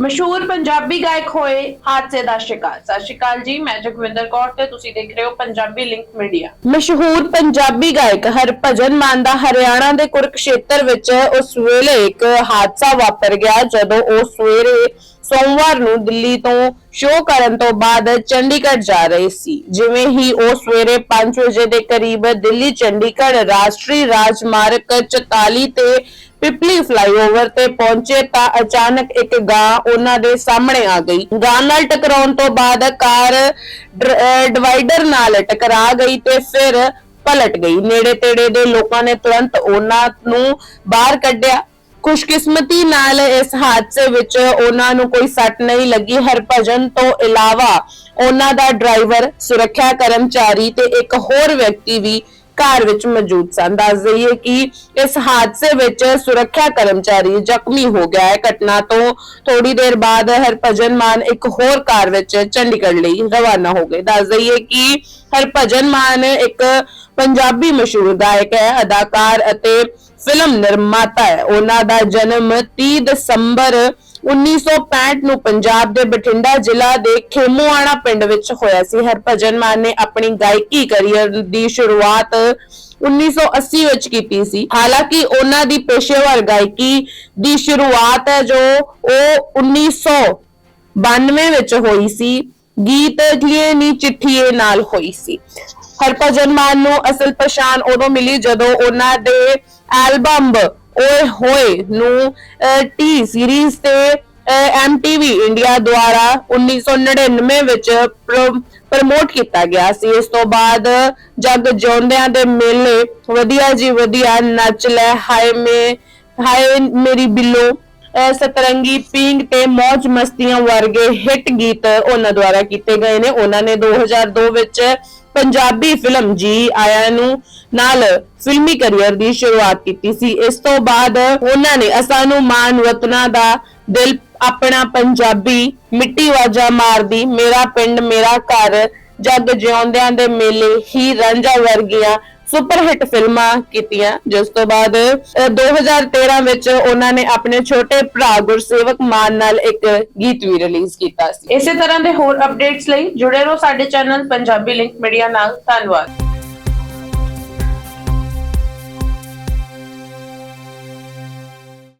ਮਸ਼ਹੂਰ ਪੰਜਾਬੀ ਗਾਇਕ ਹੋਏ ਹਾਦਸੇ ਦਾ ਸ਼ਿਕਾਰ। ਸਤਿ ਸ਼੍ਰੀ ਅਕਾਲ ਜੀ, ਮੈਂ ਜਗਵਿੰਦਰ ਕੌਰ ਤੇ ਤੁਸੀਂ ਦੇਖ ਰਹੇ ਹੋ ਪੰਜਾਬੀ ਲਿੰਕ ਮੀਡੀਆ। ਮਸ਼ਹੂਰ ਪੰਜਾਬੀ ਗਾਇਕ ਹਰਭਜਨ ਮਾਨ ਦਾ ਹਰਿਆਣਾ ਦੇ ਕੁਰਕਸ਼ੇਤਰ ਵਿੱਚ ਉਸ ਵੇਲੇ ਇੱਕ ਹਾਦਸਾ ਵਾਪਰ ਗਿਆ ਜਦੋਂ ਉਹ ਸਵੇਰੇ ਸੋਮਵਾਰ ਨੂੰ ਦਿੱਲੀ ਤੋਂ ਸ਼ੋਅ ਕਰਨ ਤੋਂ ਬਾਅਦ ਚੰਡੀਗੜ੍ਹ ਜਾ ਰਹੇ ਸੀ। ਜਿਵੇਂ ਹੀ ਉਹ ਸਵੇਰੇ 5 ਵਜੇ ਦੇ ਕਰੀਬ ਦਿੱਲੀ, ਚੰਡੀਗੜ੍ਹ ਰਾਸ਼ਟਰੀ ਰਾਜਮਾਰਗ 44 ਤੇ ਪਿਪਲੀ ਫਲਾਈਓਵਰ ਤੇ ਪਹੁੰਚੇ ਤਾਂ ਅਚਾਨਕ ਇੱਕ ਗਾਂ ਉਹਨਾਂ ਦੇ ਸਾਹਮਣੇ ਆ ਗਈ। ਗਾਂ ਨਾਲ ਟਕਰਾਉਣ ਤੋਂ ਬਾਅਦ ਕਾਰ ਡਿਵਾਈਡਰ ਨਾਲ ਟਕਰਾ ਗਈ ਤੇ ਫਿਰ ਪਲਟ ਗਈ। ਨੇੜੇ ਤੇੜੇ ਦੇ ਲੋਕਾਂ ਨੇ ਤੁਰੰਤ ਉਹਨਾਂ ਨੂੰ ਬਾਹਰ ਕੱਢਿਆ। ਖੁਸ਼ਕਿਸਮਤੀ ਨਾਲ ਇਸ ਹਾਦਸੇ ਵਿੱਚ ਉਹਨਾਂ ਨੂੰ ਕੋਈ ਸੱਟ ਨਹੀਂ ਲੱਗੀ। ਹਰਭਜਨ ਤੋਂ ਇਲਾਵਾ ਉਹਨਾਂ ਦਾ ਡਰਾਈਵਰ, ਸੁਰੱਖਿਆ ਕਰਮਚਾਰੀ ਤੇ ਇੱਕ ਹੋਰ ਵਿਅਕਤੀ ਵੀ ਕਾਰ ਵਿੱਚ ਮੌਜੂਦ ਸਨ। ਦੱਸ ਦਈਏ ਕਿ ਇਸ ਹਾਦਸੇ ਵਿੱਚ ਸੁਰੱਖਿਆ ਕਰਮਚਾਰੀ ਜ਼ਖਮੀ ਹੋ ਗਿਆ ਹੈ। ਘਟਨਾ ਤੋਂ ਥੋੜੀ ਦੇਰ ਬਾਅਦ ਹਰਭਜਨ ਮਾਨ ਇੱਕ ਹੋਰ ਕਾਰ ਵਿੱਚ ਚੰਡੀਗੜ੍ਹ ਲਈ ਰਵਾਨਾ ਹੋ ਗਏ। ਦੱਸ ਦਈਏ ਕਿ ਹਰਭਜਨ ਮਾਨ ਇੱਕ ਪੰਜਾਬੀ ਮਸ਼ਹੂਰ ਗਾਇਕ ਹੈ, ਅਦਾਕਾਰ ਅਤੇ ਫਿਲਮ ਨਿਰਮਾਤਾ ਹੈ। ਉਹਨਾਂ ਦਾ ਜਨਮ 30 ਦਸੰਬਰ 1965 ਨੂੰ ਪੰਜਾਬ ਦੇ ਬਠਿੰਡਾ ਜ਼ਿਲ੍ਹਾ ਦੇ ਖੇਮੂਆਣਾ ਪਿੰਡ ਵਿੱਚ ਹੋਇਆ ਸੀ। ਹਰਭਜਨ ਮਾਨ ਨੇ ਆਪਣੀ ਗਾਇਕੀ ਕੈਰੀਅਰ ਦੀ ਸ਼ੁਰੂਆਤ 1980 ਵਿੱਚ ਕੀਤੀ ਸੀ। ਹਾਲਾਂਕਿ ਉਹਨਾਂ ਦੀ ਪੇਸ਼ੇਵਰ ਗਾਇਕੀ ਦੀ ਸ਼ੁਰੂਆਤ ਹੈ ਜੋ ਉਹ 1992 ਵਿੱਚ ਹੋਈ ਸੀ। ਗੀਤ ਲਿਏ ਨੀ ਚਿੱਠੀਏ ਨਾਲ ਹੋਈ ਸੀ। ਹਰਭਜਨ ਮਾਨ ਨੂੰ ਅਸਲ ਪਛਾਣ ਉਦੋਂ ਮਿਲੀ ਜਦੋਂ ਉਹਨਾਂ ਦੇ ਐਲਬਮ ਓਏ ਹੋਏ ਨੂੰ ਟੀ ਸੀਰੀਜ਼ ਤੇ ਐਮਟੀਵੀ ਇੰਡੀਆ ਦੁਆਰਾ 1999 ਵਿੱਚ ਪ੍ਰਮੋਟ ਕੀਤਾ ਗਿਆ ਸੀ। ਇਸ ਤੋਂ ਬਾਅਦ ਜਗ ਜਿਉਂਦਿਆਂ ਦੇ ਮੇਲੇ ਵਧੀਆ ਜੀ ਵਧੀਆ ਨੱਚ ਲੈ, ਹਾਏ ਮੇ, ਹਾਏ ਮੇਰੀ ਬਿੱਲੋ ਸਤਰੰਗੀ ਪਿੰਗ ਤੇ ਮौज ਮਸਤੀਆਂ ਵਰਗੇ ਹਿੱਟ ਗੀਤ ਉਹਨਾਂ ਦੁਆਰਾ ਕੀਤੇ ਗਏ ਨੇ। ਉਹਨਾਂ ਨੇ 2002 ਵਿੱਚ ਪੰਜਾਬੀ ਫਿਲਮ ਜੀ ਆਇਆ ਨੂੰ ਨਾਲ ਫਿਲਮੀ ਕੈਰੀਅਰ ਦੀ ਸ਼ੁਰੂਆਤ ਕੀਤੀ ਸੀ। ਇਸ ਤੋਂ ਬਾਅਦ ਉਹਨਾਂ ਨੇ ਅਸਾਂ ਨੂੰ ਮਾਨ ਵਤਨਾ ਦਾ ਦਿਲ ਆਪਣਾ ਪੰਜਾਬੀ ਮਿੱਟੀ ਵਾਜਾ ਮਾਰਦੀ, ਮੇਰਾ ਪਿੰਡ, ਮੇਰਾ ਘਰ, ਜੱਗ ਜਿਉਂਦਿਆਂ ਦੇ ਮੇਲੇ ਹੀ ਰਾਂਝਾ ਵਰਗੀਆਂ ਸੁਪਰ ਹਿੱਟ ਫਿਲਮਾਂ ਕੀਤੀਆਂ ਜਿਸ ਤੋਂ ਬਾਅਦ ਅਹ, 2013 ਵਿੱਚ ਉਹਨਾਂ ਨੇ ਆਪਣੇ ਛੋਟੇ ਭਰਾ ਗੁਰਸੇਵਕ ਮਾਨ ਨਾਲ ਇੱਕ ਗੀਤ ਵੀ ਰਿਲੀਜ਼ ਕੀਤਾ ਸੀ। ਇਸੇ ਤਰ੍ਹਾਂ ਦੇ ਹੋਰ ਅਪਡੇਟਸ ਲਈ ਜੁੜੇ ਰਹੋ ਸਾਡੇ ਚੈਨਲ ਪੰਜਾਬੀ ਲਿੰਕ ਮੀਡੀਆ ਨਾਲ। ਧੰਨਵਾਦ।